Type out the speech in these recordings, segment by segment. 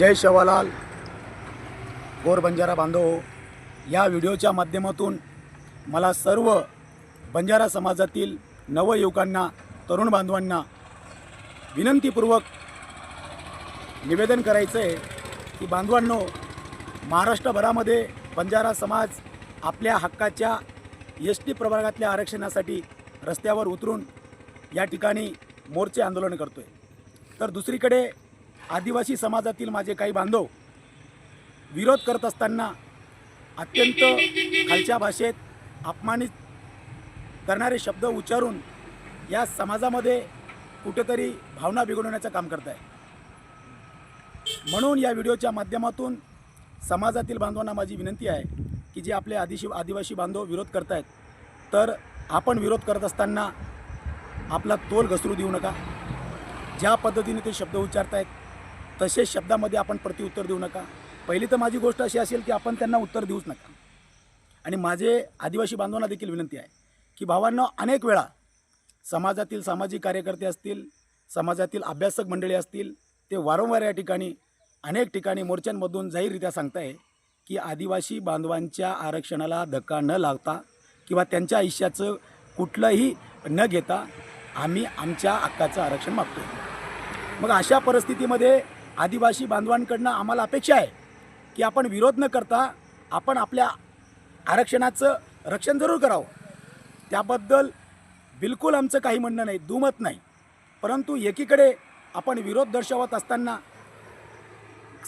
जय शवालाल. गोर बंजारा बांधव या व्हिडिओच्या माध्यमातून मला सर्व बंजारा समाजातील नवयुवकांना तरुण बांधवांना विनंतीपूर्वक निवेदन करायचं आहे की बांधवांनो महाराष्ट्रभरामध्ये बंजारा समाज आपल्या हक्काच्या एस टी प्रभागातल्या आरक्षणासाठी रस्त्यावर उतरून या ठिकाणी मोर्चे आंदोलन करतो आहे तर दुसरीकडे आदिवासी समाजातील माझे काही बांधव विरोध करत असताना अत्यंत खालच्या भाषेत अपमानित करणारे शब्द उच्चारून या समाजामध्ये कुठेतरी भावना बिघडवण्याचं काम करत आहे म्हणून या व्हिडिओच्या माध्यमातून समाजातील बांधवांना माझी विनंती आहे की जे आपले आदिशी आदिवासी बांधव विरोध करत आहेत तर आपण विरोध करत असताना आपला तोल घसरू देऊ नका. ज्या पद्धतीने ते शब्द उच्चारत आहेत तसेच शब्दामध्ये आपण प्रतिउत्तर देऊ नका. पहिली तर माझी गोष्ट अशी असेल की आपण त्यांना उत्तर देऊच नका. आणि माझे आदिवासी बांधवांना देखील विनंती आहे की भावांना अनेक वेळा समाजातील सामाजिक कार्यकर्ते असतील समाजातील अभ्यासक मंडळी असतील ते वारंवार या ठिकाणी अनेक ठिकाणी मोर्चांमधून जाहीररित्या सांगताय की आदिवासी बांधवांच्या आरक्षणाला धक्का न लावता किंवा त्यांच्या आयुष्याचं कुठलंही न घेता आम्ही आमच्या हक्काचं आरक्षण मागतो मग अशा परिस्थितीमध्ये आदिवासी बांधवांकडनं आम्हाला अपेक्षा आहे की आपण विरोध न करता आपण आपल्या आरक्षणाचं रक्षण जरूर करावं. त्याबद्दल बिलकुल आमचं काही म्हणणं नाही दुमत नाही. परंतु एकीकडे आपण विरोध दर्शवत असताना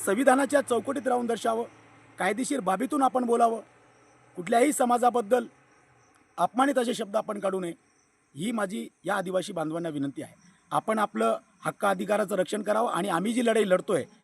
संविधानाच्या चौकटीत राहून दर्शावं कायदेशीर बाबीतून आपण बोलावं कुठल्याही समाजाबद्दल अपमानित असे शब्द आपण काढू नये ही माझी या आदिवासी बांधवांना विनंती आहे. आपण आपलं हक्क अधिकाराचं रक्षण करावं आणि आम्ही जी लढाई लढतो आहे